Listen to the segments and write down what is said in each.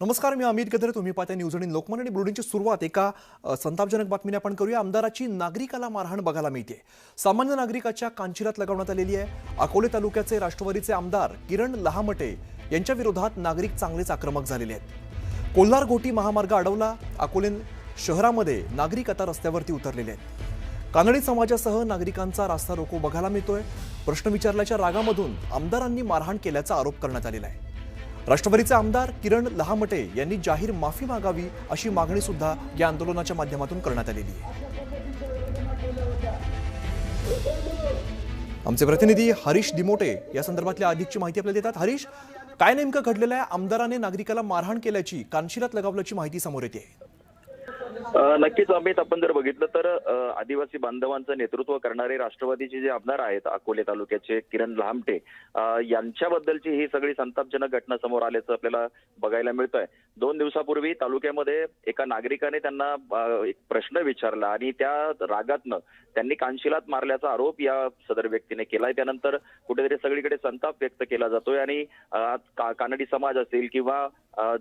नमस्कार मी अमित गदरे तुम्ही पाहता न्यूज आणि लोकमान आणि बुलेटिनची सुरुवात. एका संतापजनक बातमीने आपण करूया. आमदाराची नागरिकाला मारहाण बघायला मिळते सामान्य नागरिकाच्या कांचिरात लगावण्यात आलेली आहे. अकोले तालुक्याचे राष्ट्रवादीचे आमदार किरण लहामटे यांच्या विरोधात नागरिक चांगलेच आक्रमक झालेले आहेत. कोल्हार घोटी महामार्ग अडवला. अकोले शहरामध्ये नागरिक आता रस्त्यावरती उतरलेले आहेत. कानडी समाजासह नागरिकांचा रास्ता रोको बघायला मिळतोय. प्रश्न विचारल्याच्या रागामधून आमदारांनी मारहाण केल्याचा आरोप करण्यात आलेला आहे. राष्ट्रवादीचे आमदार किरण लहामटे यांनी जाहीर माफी मागावी अशी मागणी सुद्धा या आंदोलनाच्या माध्यमातून करण्यात आलेली आहे. आमचे प्रतिनिधी हरीश दिमोटे या संदर्भातल्या अधिकची माहिती आपल्याला देतात. हरीश काय नेमकं घडलेलं आहे? आमदाराने नागरिकाला मारहाण केल्याची कानशिलात लगावल्याची माहिती समोर येते. नक्कीच अमित आपण जर बघितलं तर आदिवासी बांधवांचं नेतृत्व करणारे राष्ट्रवादीचे जे आमदार आहेत अकोले तालुक्याचे किरण लहामटे यांच्याबद्दलची ही सगळी संतापजनक घटना समोर आल्याचं आपल्याला बघायला मिळतंय. दोन दिवसापूर्वी तालुक्यामध्ये एका नागरिकाने त्यांना एक प्रश्न विचारला आणि त्या रागातनं त्यांनी कानशिलात मारल्याचा आरोप या सदर व्यक्तीने केलाय. त्यानंतर कुठेतरी सगळीकडे संताप व्यक्त केला जातोय आणि का- कानडी समाज असेल किंवा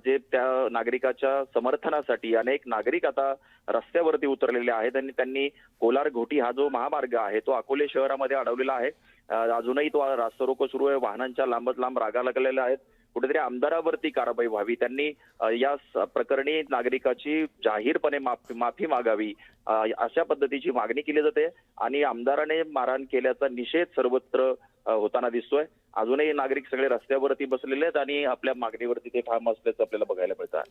जे त्या नागरिकाच्या समर्थनासाठी अनेक नागरिक आता रस्त्यावरती उतरलेले आहेत आणि त्यांनी कोलार घोटी हा जो महामार्ग आहे तो अकोले शहरामध्ये अडवलेला आहे. अजूनही तो रास्ता रोको सुरू आहे. वाहनांच्या लांबच लांब रागा लागलेल्या आहेत. कुठेतरी आमदारावरती कारवाई व्हावी. त्यांनी या प्रकरणी नागरिकाची जाहीरपणे माफी माफी मागावी अशा पद्धतीची मागणी केली जाते आणि आमदाराने मारहाण केल्याचा निषेध सर्वत्र होताना दिसतोय. अजूनही नागरिक सगळे रस्त्यावरती बसलेले आहेत आणि आपल्या मागणीवरती ते ठाम असल्याचं आपल्याला बघायला मिळतं.